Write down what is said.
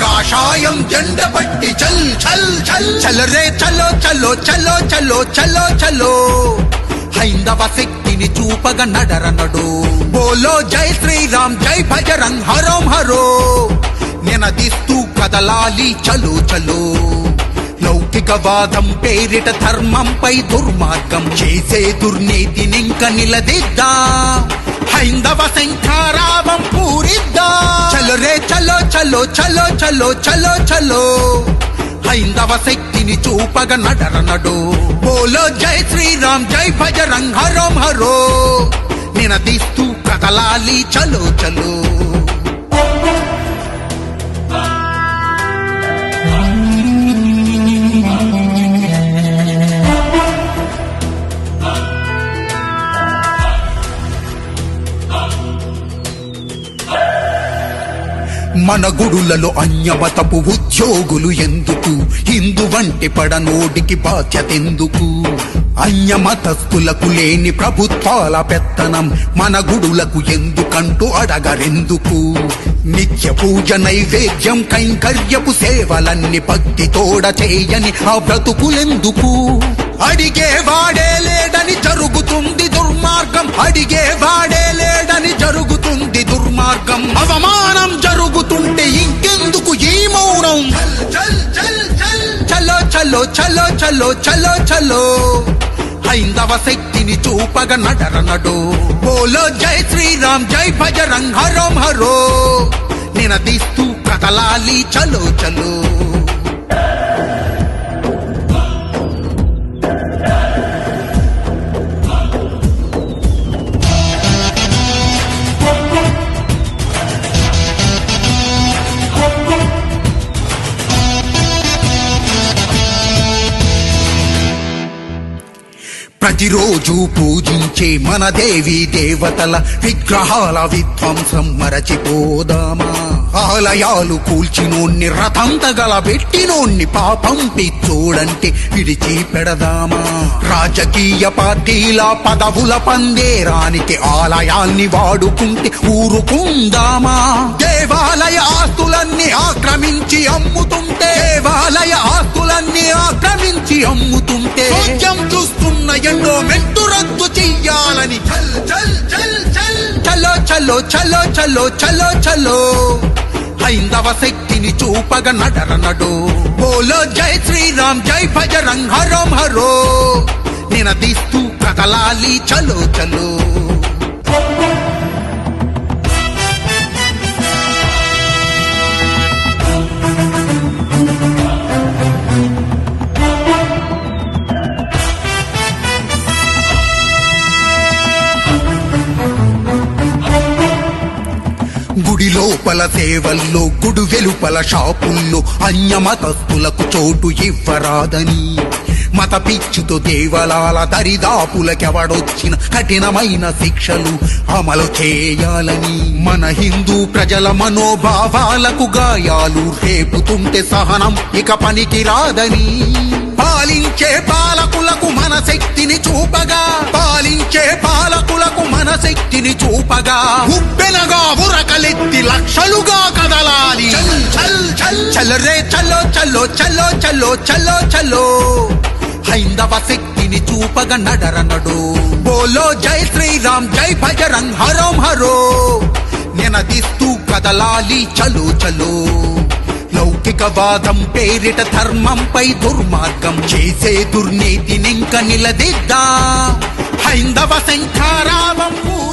కాషాయం జెండ పట్టి చల్ చల్ చల్. చల్ రే చలో చలో చలో చలో చలో చలో. హైందవ శక్తిని చూపగ నడరనడు బోలో జై శ్రీరామ్ జై భజరంగ్ హరోం హరో. నినదిస్తూ కదలాలి చలో చలో. లౌకికవాదం పేరిట ధర్మంపై దుర్మార్గం చేసే దుర్నీతినింక నిలదిద్దా. హైందవ శంఖారావం పూరిద్దా. చలో రే చలో చలో చలో చలో చలో చలో. హైందవ శక్తిని చూపగ నడరనడు బోలో జై శ్రీరామ్ జై భజరంగ్ హరోం హరో. నినదిస్తూ కదలాలి చలో చలో. మన గుడులలో అన్యమతపు ఉద్యోగులు ఎందుకు? హిందు వంటి పడనోడికి బాధ్యతెందుకు? అన్యమతస్థులకు లేని ప్రభుత్వాల పెత్తనం మన గుడులకు ఎందుకంటూ అడగరెందుకు? నిత్య పూజ నైవేద్యం కైంకర్యపు సేవలన్ని భక్తి తోడ చేయని ఆ బ్రతుకులెందుకు? అడిగే వాడే లేడని జరుగుతుంది దుర్మార్గం. అడిగే వాడే లేడని జరుగుతుంది దుర్మార్గం. అవమానం చలో చలో చలో చలో చలో. హైందవ శక్తిని చూపగ నడరనడు బోలో జై శ్రీరామ్ జై భజరంగ్ హరోం హరో. నినదిస్తూ కదలాలి చలో చలో. ప్రతిరోజు పూజించే మన దేవి దేవతల విగ్రహాల విధ్వంసం మరచిపోదామా. ఆలయాలు కూల్చినోన్ని రథం తగలబెట్టినోన్ని పాపం పిచ్చోడంటే విడిచి పెడదామా. రాజకీయ పార్టీల పదవుల పందేరానికి ఆలయాల్ని వాడుకుంటే ఊరుకుందామా. దేవాలయ ఆస్తులన్నీ ఆక్రమించి అమ్ముతుంటే దేవాలయ ఆస్తులన్నీ ఆక్రమించి అమ్ముతుంటే సోద్యం చూస్తున్న ఎన్నో మెంటు రద్దు చెయ్యాలని. చల్ చల్ చల్ చల్. చలో చలో చలో చలో చలో చలో. హైందవ శక్తిని చూపగ నడరనడు బోలో జై శ్రీరామ్ జై భజరంగ్ హరోం హరో. నినదిస్తూ కదలాలి చలో చలో. లోపల సేవల్లో గుడు వెలుపల షాపుల్లో అన్యమతస్థులకు చోటు ఇవ్వరాదని. మత పిచ్చుతో దేవలాల దరిదాపులకెవడొచ్చిన కఠినమైన శిక్షలు అమలు చేయాలని. మన హిందూ ప్రజల మనోభావాలకు గాయాలు రేపుతుంటే సహనం ఇక పనికి రాదని పాలించే పాలకులకు మన శక్తిని చూపగా శక్తిని చూపగా ఉప్పెనగా ఉరకలెత్తి లక్షలుగా కదలాలి. చల్ చల్ చల్. రే చలో చలో చలో చలో చలో చలో హైందవ శక్తిని చూపగ నడరనడు బోలో జై శ్రీరామ్ జై భజరంగ్ హరోం హరో. నినదిస్తూ కదలాలి చలో చలో. లౌకికవాదం పేరిట ధర్మంపై దుర్మార్గం చేసే దుర్నీతినింక నిలదిద్దా. హైందవ శంఖారావం పూరి